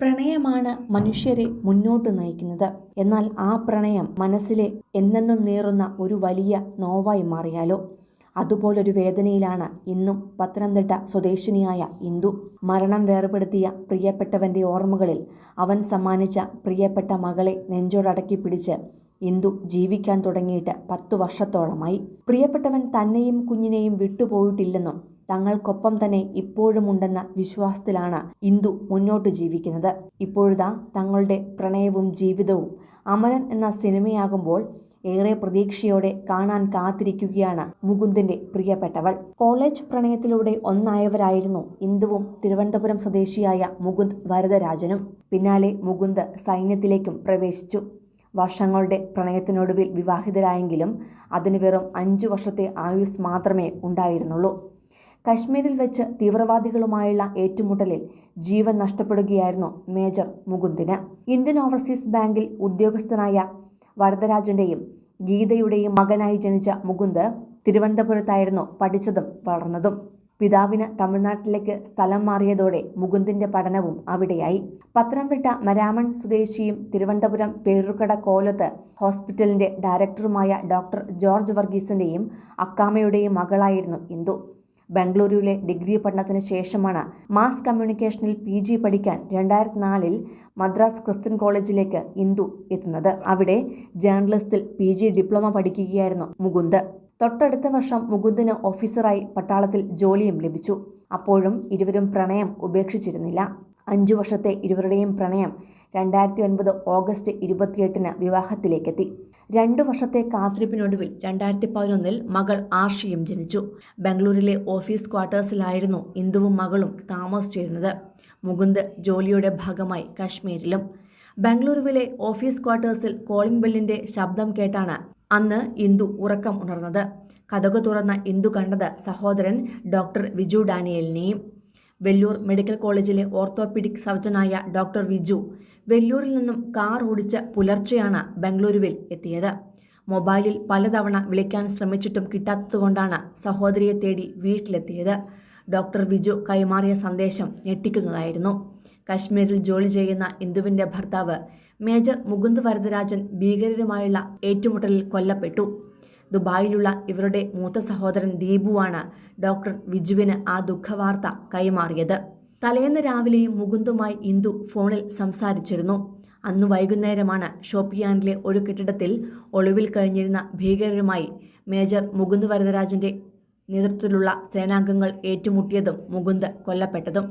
പ്രണയമാണ് മനുഷ്യരെ മുന്നോട്ട് നയിക്കുന്നത്. എന്നാൽ ആ പ്രണയം മനസ്സിലെ എന്നെന്നും നേറുന്ന ഒരു വലിയ നോവായി മാറിയാലോ? അതുപോലൊരു വേദനയിലാണ് ഇന്നും പത്തനംതിട്ട സ്വദേശിനിയായ ഇന്ദു. മരണം വേർപെടുത്തിയ പ്രിയപ്പെട്ടവന്റെ ഓർമ്മകളിൽ അവൻ സമ്മാനിച്ച പ്രിയപ്പെട്ട മകളെ നെഞ്ചോടടക്കി പിടിച്ച് ഇന്ദു ജീവിക്കാൻ തുടങ്ങിയിട്ട് പത്തു വർഷത്തോളമായി. പ്രിയപ്പെട്ടവൻ തന്നെയും കുഞ്ഞിനെയും വിട്ടുപോയിട്ടില്ലെന്നും തങ്ങൾക്കൊപ്പം തന്നെ ഇപ്പോഴുമുണ്ടെന്ന വിശ്വാസത്തിലാണ് ഇന്ദു മുന്നോട്ട് ജീവിക്കുന്നത്. ഇപ്പോഴുതാ തങ്ങളുടെ പ്രണയവും ജീവിതവും അമരൻ എന്ന സിനിമയാകുമ്പോൾ ഏറെ പ്രതീക്ഷയോടെ കാണാൻ കാത്തിരിക്കുകയാണ് മുകുന്ദിന്റെ പ്രിയപ്പെട്ടവൾ. കോളേജ് പ്രണയത്തിലൂടെ ഒന്നായവരായിരുന്നു ഇന്ദുവും തിരുവനന്തപുരം സ്വദേശിയായ മുകുന്ദ് വരദരാജനും. പിന്നാലെ മുകുന്ദ് സൈന്യത്തിലേക്കും പ്രവേശിച്ചു. വർഷങ്ങളുടെ പ്രണയത്തിനൊടുവിൽ വിവാഹിതരായെങ്കിലും അതിന് വെറും അഞ്ചു വർഷത്തെ ആയുസ് മാത്രമേ ഉണ്ടായിരുന്നുള്ളൂ. കശ്മീരിൽ വെച്ച് തീവ്രവാദികളുമായുള്ള ഏറ്റുമുട്ടലിൽ ജീവൻ നഷ്ടപ്പെടുകയായിരുന്നു മേജർ മുകുന്ദിന്. ഇന്ത്യൻ ഓവർസീസ് ബാങ്കിൽ ഉദ്യോഗസ്ഥനായ വരദരാജന്റെയും ഗീതയുടെയും മകനായി ജനിച്ച മുകുന്ദ് തിരുവനന്തപുരത്തായിരുന്നു പഠിച്ചതും വളർന്നതും. പിതാവിന് തമിഴ്നാട്ടിലേക്ക് സ്ഥലം മാറിയതോടെ മുകുന്ദിന്റെ പഠനവും അവിടെയായി. പത്തനംതിട്ട മരാമൺ സ്വദേശിയും തിരുവനന്തപുരം പേരൂർക്കട കോലത്ത് ഹോസ്പിറ്റലിന്റെ ഡയറക്ടറുമായ ഡോക്ടർ ജോർജ് വർഗീസിന്റെയും അക്കാമയുടെയും മകളായിരുന്നു ഇന്ദു. ബംഗളൂരുവിലെ ഡിഗ്രി പഠനത്തിന് ശേഷമാണ് മാസ് കമ്മ്യൂണിക്കേഷനിൽ പി ജി പഠിക്കാൻ രണ്ടായിരത്തി നാലിൽ മദ്രാസ് ക്രിസ്ത്യൻ കോളേജിലേക്ക് ഇന്ദു എത്തുന്നത്. അവിടെ ജേർണലിസ്റ്റിൽ പി ജി ഡിപ്ലോമ പഠിക്കുകയായിരുന്നു മുകുന്ദ്. തൊട്ടടുത്ത വർഷം മുകുന്ദിന് ഓഫീസറായി പട്ടാളത്തിൽ ജോലിയും ലഭിച്ചു. അപ്പോഴും ഇരുവരും പ്രണയം ഉപേക്ഷിച്ചിരുന്നില്ല. അഞ്ചു വർഷത്തെ ഇരുവരുടെയും പ്രണയം രണ്ടായിരത്തി ഒൻപത് ഓഗസ്റ്റ് ഇരുപത്തിയെട്ടിന് വിവാഹത്തിലേക്കെത്തി. രണ്ടു വർഷത്തെ കാത്തിരിപ്പിനൊടുവിൽ രണ്ടായിരത്തി പതിനൊന്നിൽ മകൾ ആർഷിയും ജനിച്ചു. ബംഗളൂരിലെ ഓഫീസ് ക്വാർട്ടേഴ്സിലായിരുന്നു ഇന്ദുവും മകളും താമസിച്ചിരുന്നത്. മുകുന്ദ് ജോലിയുടെ ഭാഗമായി കാശ്മീരിലും. ബംഗളൂരുവിലെ ഓഫീസ് ക്വാർട്ടേഴ്സിൽ കോളിംഗ് ബെല്ലിന്റെ ശബ്ദം കേട്ടാണ് അന്ന് ഇന്ദു ഉറക്കം ഉണർന്നത്. കഥകു തുറന്ന ഇന്ദു കണ്ടത് സഹോദരൻ ഡോക്ടർ വിജു ഡാനിയലിനെയും വെല്ലൂർ മെഡിക്കൽ കോളേജിലെ ഓർത്തോപീഡിക് സർജനായ ഡോക്ടർ വിജു. വെല്ലൂരിൽ നിന്നും കാർ ഓടിച്ച പുലർച്ചെയാണ് ബംഗളൂരുവിൽ എത്തിയത്. മൊബൈലിൽ പലതവണ വിളിക്കാൻ ശ്രമിച്ചിട്ടും കിട്ടാത്തതുകൊണ്ടാണ് സഹോദരിയെ തേടി വീട്ടിലെത്തിയത്. ഡോക്ടർ വിജു കൈമാറിയ സന്ദേശം ഞെട്ടിക്കുന്നതായിരുന്നു. കശ്മീരിൽ ജോലി ചെയ്യുന്ന ഇന്ദുവിന്റെ ഭർത്താവ് മേജർ മുകുന്ദ് വരദരാജൻ ഭീകരരുമായുള്ള ഏറ്റുമുട്ടലിൽ കൊല്ലപ്പെട്ടു. ദുബായിലുള്ള ഇവരുടെ മൂത്ത സഹോദരൻ ദീപുവാണ് ഡോക്ടർ വിജുവിന് ആ ദുഃഖവാർത്ത കൈമാറിയത്. തലേന്ന് രാവിലെയും മുകുന്ദുമായി ഇന്ദു ഫോണിൽ സംസാരിച്ചിരുന്നു. അന്ന് വൈകുന്നേരമാണ് ഷോപ്പിയാനിലെ ഒരു കെട്ടിടത്തിൽ ഒളിവിൽ കഴിഞ്ഞിരുന്ന ഭീകരരുമായി മേജർ മുകുന്ദ് വരദരാജന്റെ നേതൃത്വത്തിലുള്ള സേനാംഗങ്ങൾ ഏറ്റുമുട്ടിയതും മുകുന്ദ് കൊല്ലപ്പെട്ടതും.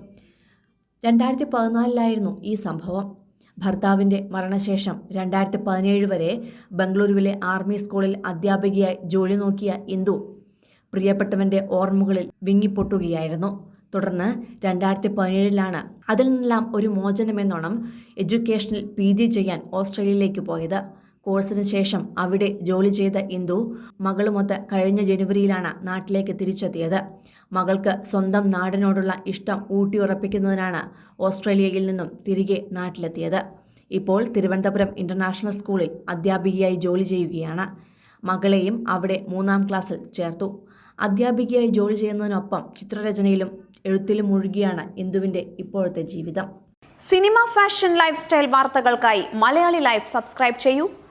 രണ്ടായിരത്തി പതിനാലിലായിരുന്നു ഈ സംഭവം. ഭർത്താവിന്റെ മരണശേഷം രണ്ടായിരത്തി പതിനേഴ് വരെ ബംഗളൂരുവിലെ ആർമി സ്കൂളിൽ അധ്യാപികയായി ജോലി നോക്കിയ ഇന്ദു പ്രിയപ്പെട്ടവന്റെ ഓർമ്മകളിൽ വിങ്ങിപ്പൊട്ടുകയായിരുന്നു. തുടർന്ന് രണ്ടായിരത്തി പതിനേഴിലാണ് അതിൽ നിന്നെല്ലാം ഒരു മോചനമെന്നോണം എഡ്യൂക്കേഷനിൽ പി ജി ചെയ്യാൻ ഓസ്ട്രേലിയയിലേക്ക് പോയത്. കോഴ്സിന് ശേഷം അവിടെ ജോലി ചെയ്ത ഇന്ദു മകളുമൊത്ത് കഴിഞ്ഞ ജനുവരിയിലാണ് നാട്ടിലേക്ക് തിരിച്ചെത്തിയത്. മകൾക്ക് സ്വന്തം നാടിനോടുള്ള ഇഷ്ടം ഊട്ടിയുറപ്പിക്കുന്നതിനാണ് ഓസ്ട്രേലിയയിൽ നിന്നും തിരികെ നാട്ടിലെത്തിയത്. ഇപ്പോൾ തിരുവനന്തപുരം ഇന്റർനാഷണൽ സ്കൂളിൽ അധ്യാപികയായി ജോലി ചെയ്യുകയാണ്. മകളെയും അവിടെ മൂന്നാം ക്ലാസ്സിൽ ചേർത്തു. അധ്യാപികയായി ജോലി ചെയ്യുന്നതിനൊപ്പം ചിത്രരചനയിലും എഴുത്തിലും മുഴുകിയാണ് ഇന്ദുവിന്റെ ഇപ്പോഴത്തെ ജീവിതം. സിനിമ ഫാഷൻ ലൈഫ് സ്റ്റൈൽ വാർത്തകൾക്കായി മലയാളി ലൈഫ് സബ്സ്ക്രൈബ് ചെയ്യൂ.